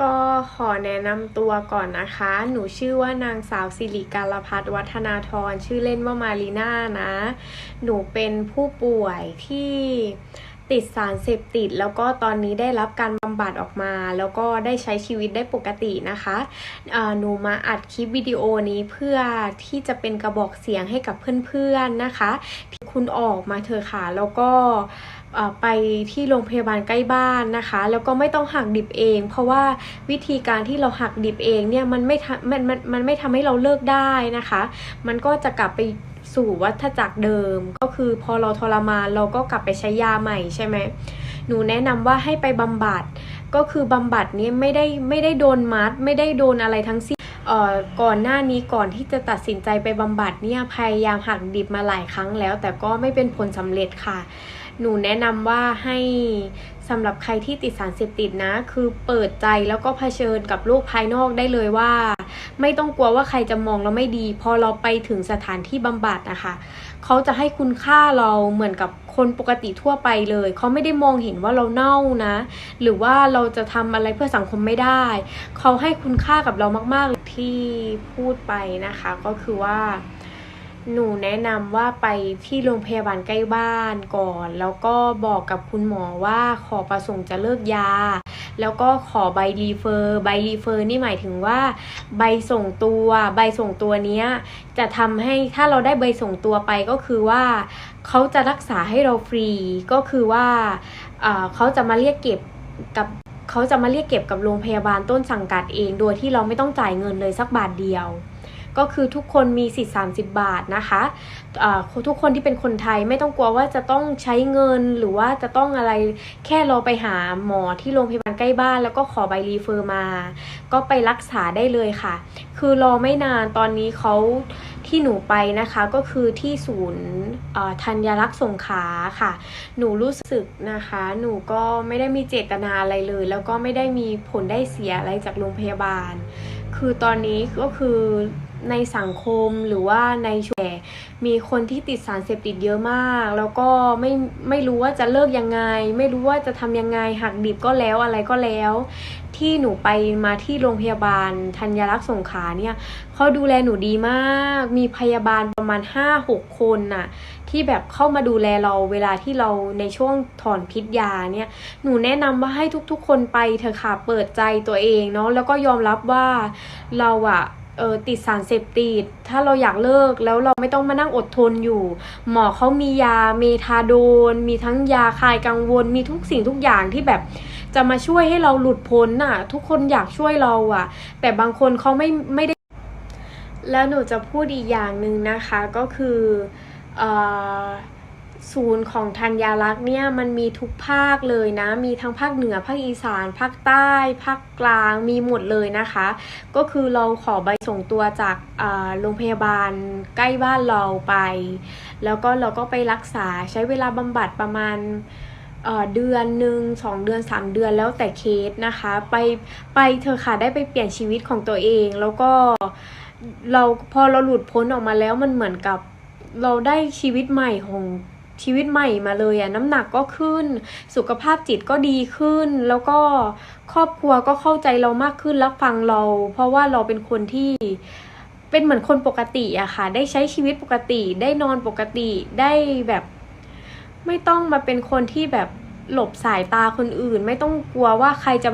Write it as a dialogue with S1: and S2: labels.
S1: ก็ขอแนะนำตัวก่อนนะคะ หนูชื่อว่านางสาวสิริการพัฒนวัฒนาธร ชื่อเล่นว่ามารีน่านะ หนูเป็นผู้ป่วยที่ ติดสารเสพติด แล้วก็ตอนนี้ได้รับการบำบัดออกมา แล้วก็ได้ใช้ชีวิตได้ปกตินะคะหนูมาอัดคลิปวิดีโอนี้เพื่อที่จะเป็นกระบอกเสียงให้กับเพื่อนๆนะคะ ที่คุณออกมาเถอะค่ะ แล้วก็ไปที่โรงพยาบาลใกล้บ้านนะคะ แล้วก็ไม่ต้องหักดิบเอง เพราะว่าวิธีการที่เราหักดิบเองเนี่ยมันไม่ทำมันมันมันไม่ทำให้เราเลิกได้นะคะ มันก็จะกลับไป สู่วัฏจักรเดิม ก็คือพอเราทรมานเราก็กลับไปใช้ยาใหม่ใช่ไหมหนูแนะนำว่าให้ไปบำบัด ก็คือบำบัดเนี่ยไม่ได้ไม่ได้โดนมัด ไม่ได้โดนอะไรทั้งสิ้นก่อนหน้านี้ก่อนที่จะตัดสินใจไปบำบัดเนี่ยพยายามหักดิบมาหลายครั้งแล้ว แต่ก็ไม่เป็นผลสำเร็จค่ะ หนูแนะนำว่าให้สำหรับใครที่ติดสารเสพติดนะ คือเปิดใจแล้วก็เผชิญกับโลกภายนอกได้เลยว่า ไม่ต้องกลัวว่าใครจะมองเราไม่ดี พอเราไปถึงสถานที่บำบัดนะคะเขาจะให้คุณค่าเราเหมือนกับคนปกติทั่วไปเลย เขาไม่ได้มองเห็นว่าเราเน่านะ หรือว่าเราจะทำอะไรเพื่อสังคมไม่ได้ เขาให้คุณค่ากับเรามาก ๆ ที่พูดไปนะคะ ก็คือว่า หนูแนะนำว่าไปที่โรงพยาบาลใกล้บ้านก่อน แล้วก็บอกกับคุณหมอว่าขอประสงค์จะเลิกยา แล้วก็ขอใบรีเฟอร์ใบรีเฟอร์นี่หมายถึงว่า ใบส่งตัวใบส่งตัวเนี้ยจะทำให้ถ้าเราได้ใบส่งตัวไปก็คือว่าเขาจะรักษาให้เราฟรีก็คือว่าอ่าเขาจะมาเรียกเก็บกับเขาจะมาเรียกเก็บกับโรงพยาบาลต้นสังกัดเอง โดยที่เราไม่ต้องจ่ายเงินเลยสักบาทเดียว ก็คือทุกคนมีสิทธิ์30 บาทนะคะอ่าทุกคนที่เป็นคนไทยไม่ต้องกลัวว่าจะต้องใช้เงินหรือว่าจะต้องอะไรแค่เราไปหาหมอที่โรงพยาบาลใกล้บ้าน แล้วก็ขอใบรีเฟอร์มา ก็ไปรักษาได้เลยค่ะ คือรอไม่นานตอนนี้เขาที่หนูไปนะคะก็คือที่ศูนย์ธัญรักษ์สงขาค่ะ หนูรู้สึกนะคะ หนูก็ไม่ได้มีเจตนาอะไรเลย แล้วก็ไม่ได้มีผลได้เสียอะไรจากโรงพยาบาล คือตอนนี้ก็คือ ในสังคมหรือว่าในชุมมีคนที่ติดสารเสพติดเยอะมาก แล้วก็ไม่ไม่รู้ว่าจะเลิกยังไง ไม่รู้ว่าจะทำยังไงหักดิบก็แล้วอะไรก็แล้ว ที่หนูไปมาที่โรงพยาบาลธัญรักษ์สงขลาเนี่ยเขาดูแลหนูดีมาก มีพยาบาลประมาณ 5-6 คนน่ะที่แบบเข้ามาดูแลเราเวลาที่เราในช่วงถอนพิษยาเนี่ย หนูแนะนำว่าให้ทุกๆ คนไปเถอค่ะเปิดใจตัวเองเนาะแล้วก็ยอมรับว่าเราอะ เออติดสารเสพติด ถ้าเราอยากเลิกแล้วเราไม่ต้องมานั่งอดทนอยู่ หมอเขามียาเมทาโดน มีทั้งยาคลายกังวล มีทุกสิ่งทุกอย่างที่แบบจะมาช่วยให้เราหลุดพ้นน่ะ ทุกคนอยากช่วยเราอะแต่บางคนเขาไม่ไม่ได้ แล้วหนูจะพูดอีกอย่างหนึ่งนะคะก็คือเออ ศูนย์ของธัญรักษ์เนี่ยมันมีทุกภาคเลยนะ มีทั้งภาคเหนือภาคอีสาน ภาคใต้ ภาคกลางมีหมดเลยนะคะ ก็คือเราขอใบส่งตัวจากโรงพยาบาลใกล้บ้านเราไป แล้วก็เราก็ไปรักษาใช้เวลาบำบัดประมาณเดือนหนึ่งสองเดือนสามเดือนแล้วแต่เคสนะคะ ไปไปเธอค่ะได้ไปเปลี่ยนชีวิตของตัวเองแล้วก็เราพอเราหลุดพ้นออกมาแล้วมันเหมือนกับเราได้ชีวิตใหม่ของ ชีวิตใหม่มาเลยอะน้ำหนักก็ขึ้น สุขภาพจิตก็ดีขึ้น แล้วก็ครอบครัวก็เข้าใจเรามากขึ้นรับฟังเรา เพราะว่าเราเป็นคนที่เป็นเหมือนคนปกติอะค่ะ ได้ใช้ชีวิตปกติได้นอนปกติได้แบบ ไม่ต้องมาเป็นคนที่แบบหลบสายตาคนอื่น ไม่ต้องกลัวว่าใครจะ